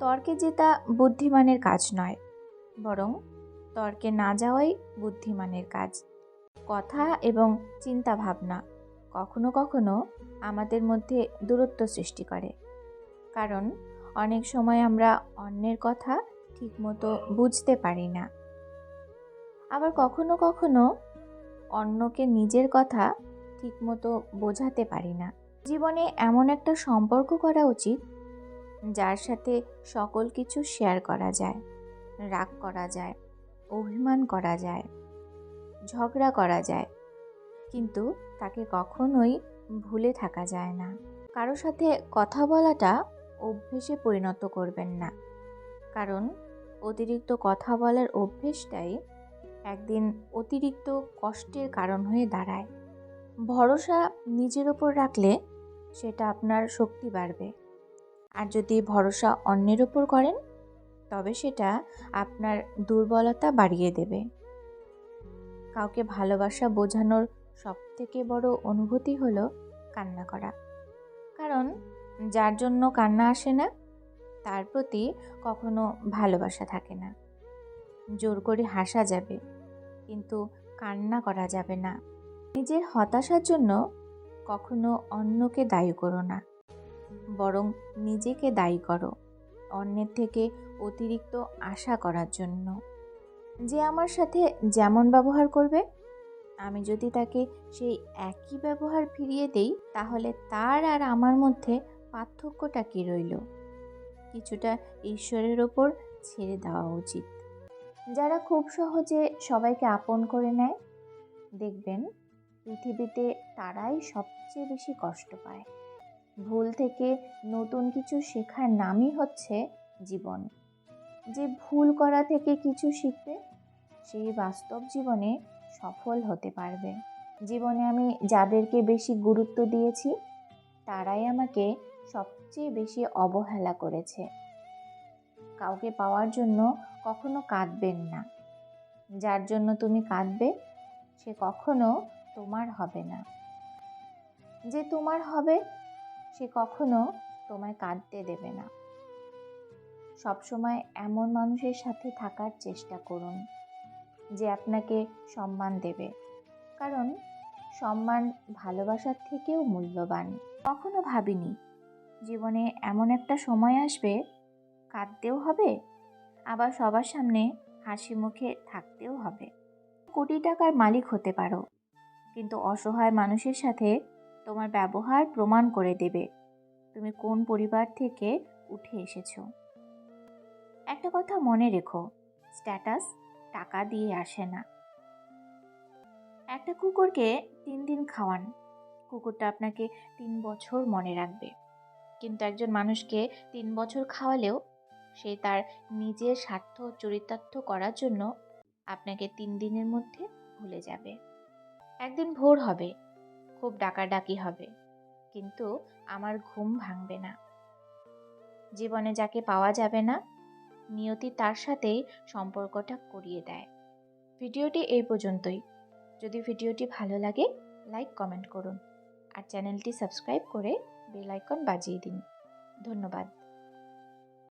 তর্কে জেতা বুদ্ধিমানের কাজ নয়, বরং তর্কে না যাওয়াই বুদ্ধিমানের কাজ। কথা এবং চিন্তা ভাবনা কখনো কখনো আমাদের মধ্যে দূরত্ব সৃষ্টি করে। কারণ অনেক সময় আমরা অন্যের কথা ঠিকমতো বুঝতে পারি না। আবার কখনো কখনো অন্যকে নিজের কথা ঠিকমতো বোঝাতে পারি না। জীবনে এমন একটা সম্পর্ক করা উচিত যার সাথে সকল কিছু শেয়ার করা যায়, রাগ করা যায়, অভিমান করা যায়, ঝগড়া করা যায়। কিন্তু তাকে কখনোই ভুলে থাকা যায় না। কারও সাথে কথা বলাটা অভ্যেসে পরিণত করবেন না। কারণ অতিরিক্ত কথা বলার অভ্যেসটাই একদিন অতিরিক্ত কষ্টের কারণ হয়ে দাঁড়ায়। ভরসা নিজের ওপর রাখলে সেটা আপনার শক্তি বাড়বে। আর যদি ভরসা অন্যের উপর করেন, তবে সেটা আপনার দুর্বলতা বাড়িয়ে দেবে। কাউকে ভালোবাসা বোঝানোর সবথেকে বড় অনুভূতি হলো কান্না করা। কারণ যার জন্য কান্না আসে না, তার প্রতি কখনো ভালোবাসা থাকে না। জোর করে হাসা যাবে, কিন্তু কান্না করা যাবে না। নিজের হতাশার জন্য কখনো অন্যকে দায়ী করো না। বরং নিজেকে দায়ী করো, অন্যের থেকে অতিরিক্ত আশা করার জন্য। যে আমার সাথে যেমন ব্যবহার করবে, আমি যদি তাকে সেই একই ব্যবহার ফিরিয়ে দেই, তাহলে তার আর আমার মধ্যে পার্থক্যটা কী রইল? কিছুটা ঈশ্বরের ওপর ছেড়ে দেওয়া উচিত। যারা খুব সহজে সবাইকে আপন করে নেয়, দেখবেন পৃথিবীতে তারাই সবচেয়ে বেশি কষ্ট পায়। ভুল থেকে নতুন কিছু শেখার নামই হচ্ছে জীবন। যে ভুল করা থেকে কিছু শিখবে সেই বাস্তব জীবনে সফল হতে পারবে। জীবনে আমি যাদেরকে বেশি গুরুত্ব দিয়েছি, তারাই আমাকে সবচেয়ে বেশি অবহেলা করেছে। কাউকে পাওয়ার জন্য কখনো কাঁদবেন না। যার জন্য তুমি কাঁদবে, সে কখনো তোমার হবে না। যে তোমার হবে সে কখনো তোমায় কাঁদতে দেবে না। সবসময় এমন মানুষের সাথে থাকার চেষ্টা করুন, যে আপনাকে সম্মান দেবে। কারণ সম্মান ভালোবাসার থেকেও মূল্যবান। কখনো ভাবিনি, জীবনে এমন একটা সময় আসবে, কাঁদতেও হবে, আবার সবার সামনে হাসি মুখে থাকতেও হবে। কোটি টাকার মালিক হতে পারো, কিন্তু অসহায় মানুষের সাথে তোমার ব্যবহার প্রমাণ করে দেবে। তুমি কোন পরিবার থেকে উঠে এসেছ? একটা কথা মনে রেখো, স্ট্যাটাস টাকা দিয়ে আসে না। একটা কুকুরকে তিন দিন খাওয়ান। কুকুরটা আপনাকে তিন বছর মনে রাখবে। কিন্তু একজন মানুষকে তিন বছর খাওয়ালেও সে তার নিজের স্বার্থ চরিতার্থ করার জন্য আপনাকে তিন দিনের মধ্যে ভুলে যাবে। একদিন ভোর হবে। খুব ডাকাডাকি হবে। কিন্তু আমার ঘুম ভাঙবে না। জীবনে যাকে পাওয়া যাবে না, নিয়তি তার সাথেই সম্পর্কটা করিয়ে দেয়। ভিডিওটি এই পর্যন্তই। যদি ভিডিওটি ভালো লাগে, লাইক, কমেন্ট করুন। আর চ্যানেলটি সাবস্ক্রাইব করে বেল আইকন বাজিয়ে দিন। ধন্যবাদ।